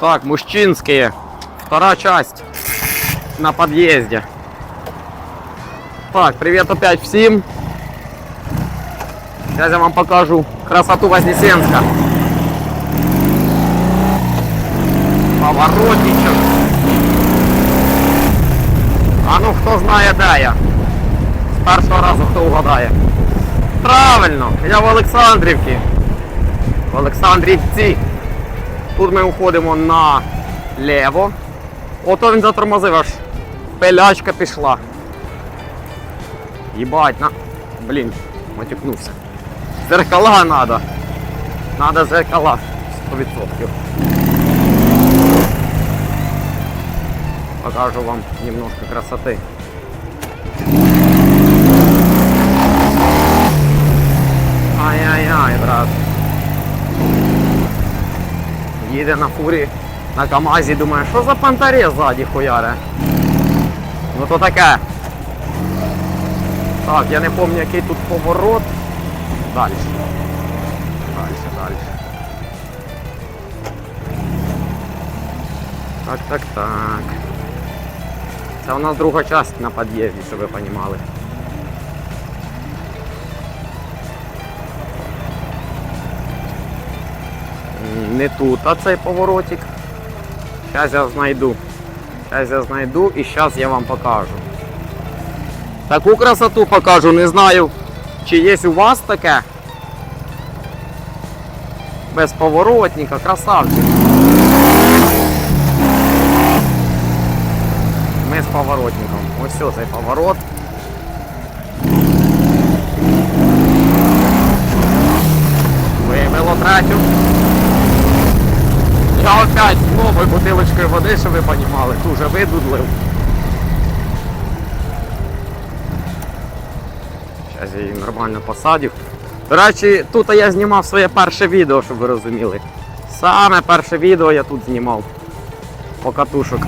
Так, мужчинские. Вторая часть на подъезде. Так, привет опять всем. Сейчас я вам покажу красоту Вознесенска. Поворотничок. А ну хто знає, де я? З першого разу хто угадає. Правильно, я в Олександрівці. В Олександрівці. Тут ми уходимо наліво. Ото він затормозив аж. Пилячка пішла. Їбать, на. Блін, матюкнувся. Зеркала надо. Надо зеркала. 100%. Покажу вам немножко красоты. Ай-яй-яй, брат. Їде на фурі на КАМАЗі, думає, що за понтаре ззаді хуяре. Ну то таке. Так, я не пам'ятаю, який тут поворот. Далі. Далі, далі. Так, так, так. Це у нас друга частина на під'їзді, щоб ви розуміли. Не тут, а цей поворотик. Зараз я знайду. Зараз я знайду і зараз я вам покажу. Таку красоту покажу, не знаю, чи є у вас таке. Без поворотника, красавчик. Ми з поворотником. Ось все, цей поворот. Вивело третю. Опять з новою бутилочкою води, щоб ви розуміли, ту вже видудлив. Зараз я її нормально посадив. До речі, тут я знімав своє перше відео, щоб ви розуміли. Саме перше відео я тут знімав. Покатушок.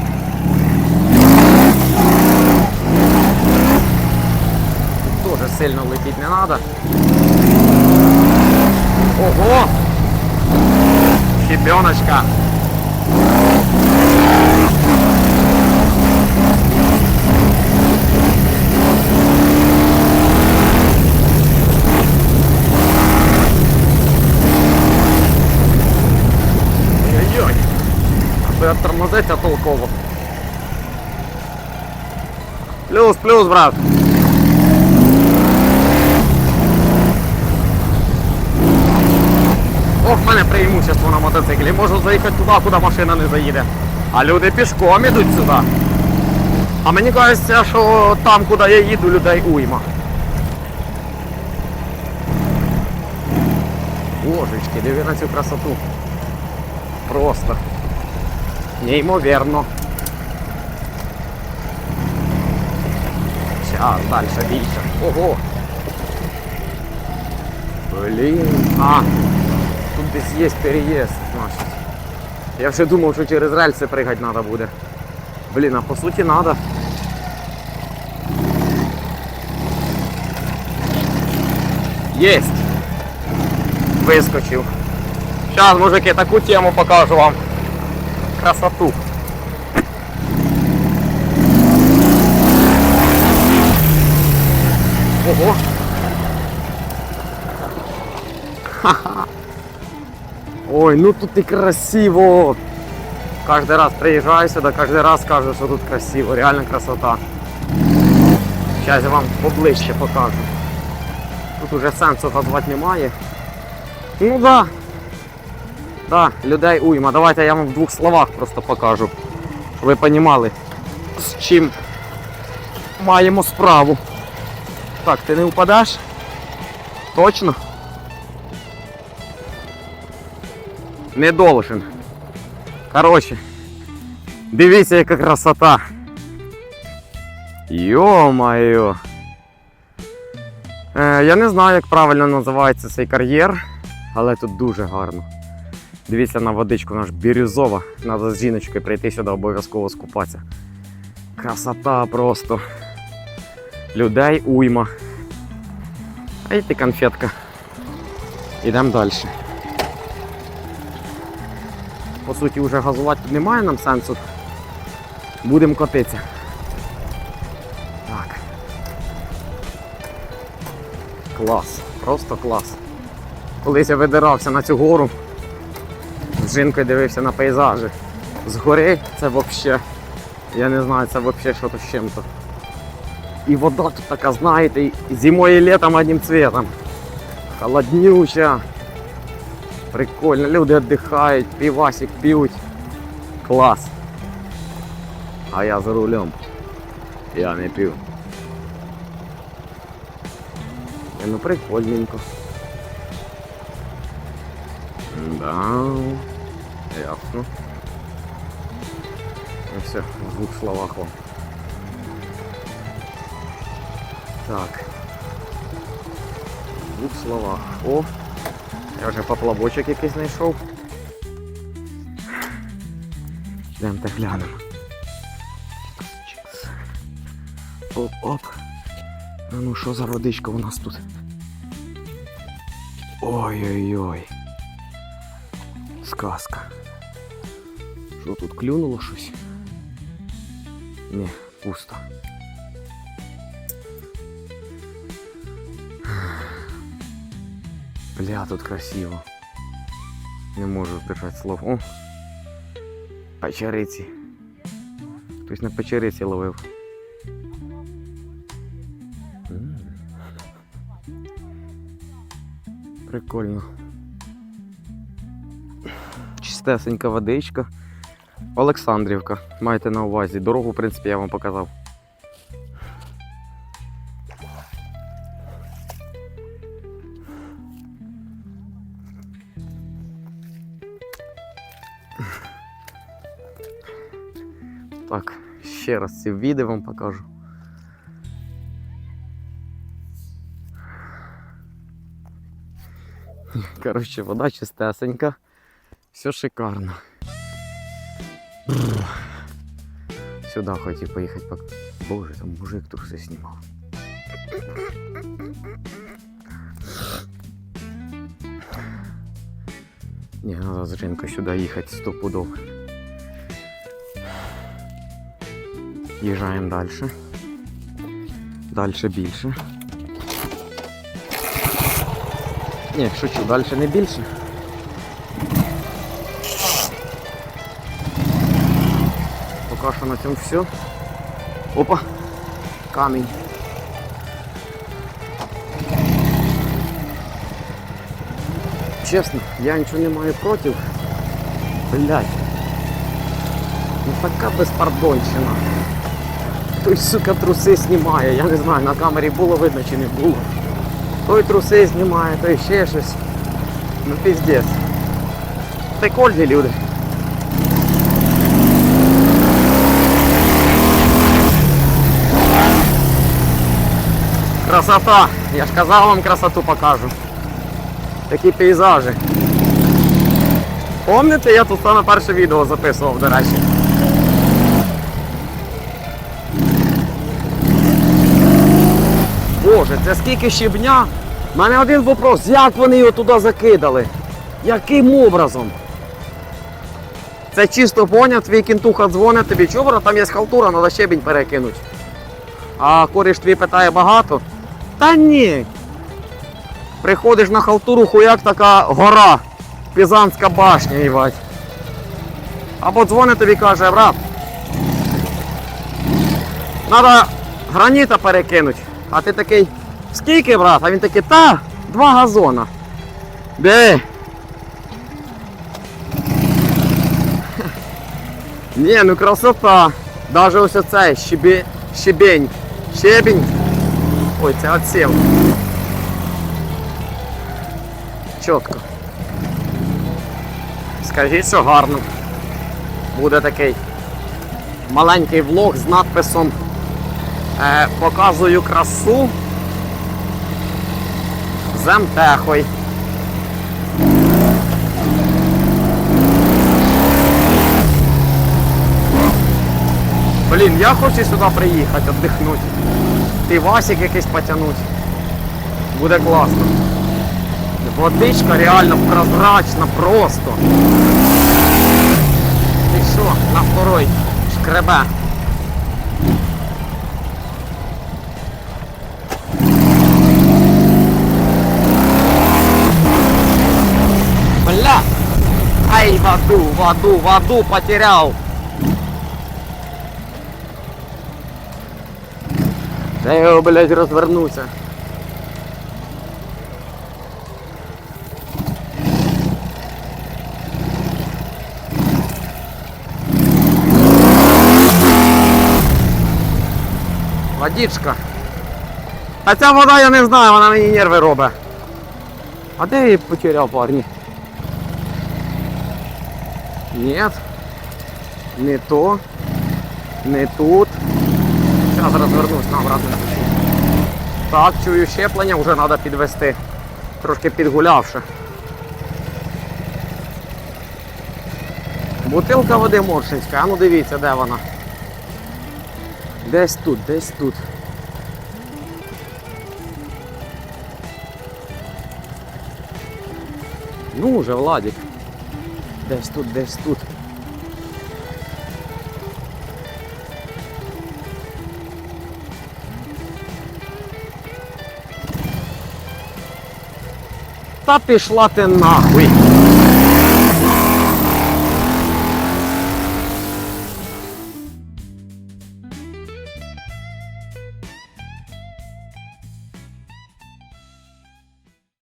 Тут Дуже сильно летіть не треба. Ого! Щебеночка. Ой-ой-ой. А то я толково. Плюс, плюс, брат. Ох, в мене преимущество на мотоциклі. Можу заїхати туди, куди машина не заїде. А люди пішком ідуть сюди. А мені кажеться, що там, куди я їду, людей уйма. Божечки, диви на цю красоту. Просто. Неймовірно. Сейчас, дальше більше. Ого. Блін. А, тут десь є переїзд, значить. Я вже думав, що через рельси пригати треба буде. Блін, а по суті треба. Єсть. Вискочив. Зараз, мужики, таку тему покажу вам. Красоту. Ого. Ой, ну тут и красиво. Каждый раз приезжаю сюда, каждый раз скажу, что тут красиво. Реально красота. Сейчас я вам поближче покажу. Тут уже сенсу назвати немає. Ну да. Да, людей уйма. Давайте я вам в двох словах просто покажу. Щоб ви розуміли, з чим маємо справу. Так, ти не впадеш? Точно? Не должен. Короче, дивіться, яка красота. Йо-моє. Е, я не знаю, як правильно називається цей кар'єр, але тут дуже гарно. Дивіться на водичку, вона ж бірюзова. Треба з жіночкою прийти сюди обов'язково скупатися. Красота просто. Людей уйма. А й ти конфетка. Ідемо далі. по суті, вже газувати немає нам сенсу. Будемо котитися. Так. Клас, просто клас. Колись я видирався на цю гору, з жінкою дивився на пейзажі. Згори це взагалі, я не знаю, це взагалі що то з чим-то. І вода тут така, знаєте, і зимою і літом одним цветом. Холоднюча. Прикольно, люди віддихають, півасик п'ють. Клас. А я за рулем. Я не п'ю. Е, Ну прикольненько. Да. Ясно. Ну все, в двух словах вам. Так. В двух словах. О! Я вже поплавочок якийсь знайшов. Йдемте глянемо. Чикс. Оп-оп. Ну що за водичка у нас тут? Ой-ой-ой. Сказка. Що тут клюнуло щось? Ні, пусто. Бля, тут красиво. Не можу здержати слов. О! Печериці. Хтось на печериці ловив. М. Прикольно. Чистесенька водичка. Олександрівка. Майте на увазі. Дорогу, в принципі, я вам показав. Так, ще раз ці відео вам покажу. Коротше, вода чистесенька. Все шикарно. Бррр. Сюди хотів поїхати. Пок... Боже, там мужик тут все знімав. Не, надо з ринку сюди їхати стопудов. Їжджаємо далі. Далі більше. Ні, шучу, далі не більше. Поки що на цьому все. Опа! Камінь. Чесно, я нічого не маю проти. Блять. Ну така безпардонщина. Той, сука, труси знімає. Я не знаю, на камері було видно чи не було. Той труси знімає, той ще щось. Ну піздець. Прикольні люди. Красота! Я ж казав вам красоту покажу. Такі пейзажі. Помните, я тут саме перше відео записував, до речі. Боже, це скільки щебня. У мене один вопрос, як вони його туди закидали? Яким образом? Це чисто поняв, твій кінтуха дзвонить тобі, чого там є халтура, треба щебінь перекинути. А коріш твій питає багато? Та ні. Приходиш на халтуру, хуяк така гора, Пізанська башня, їбать. Або дзвонить тобі каже, брат. Треба граніта перекинути. А ти такий, скільки, брат? А він такий, та, два газона. Де? Ні, ну красота. Даже ось оцей щебе... щебень. Щебень. Ой, це отсів. Чітко. Скажіть, що гарно. Буде такий маленький влог з надписом е, Показую красу з МТХою. Блін, я хочу сюди приїхати, віддихнути. Ти Васик якийсь потягнути. Буде класно. Водичка реально прозрачна просто. скребе. Бля! Ай, воду, воду, воду потерял! Я его, блядь, развернуся. Водичка. А ця вода я не знаю, вона мені нерви робить. А де я її потеряв, парні? Нет. Не то. Не тут. Зараз розвернусь на обратну пишу. Так, чую щеплення, вже треба підвести. Трошки підгулявши. Бутилка води Моршинська, а ну дивіться, де вона. Десь тут, десь тут. Ну уже, Владик. Десь тут, десь тут. Та пішла ти нахуй.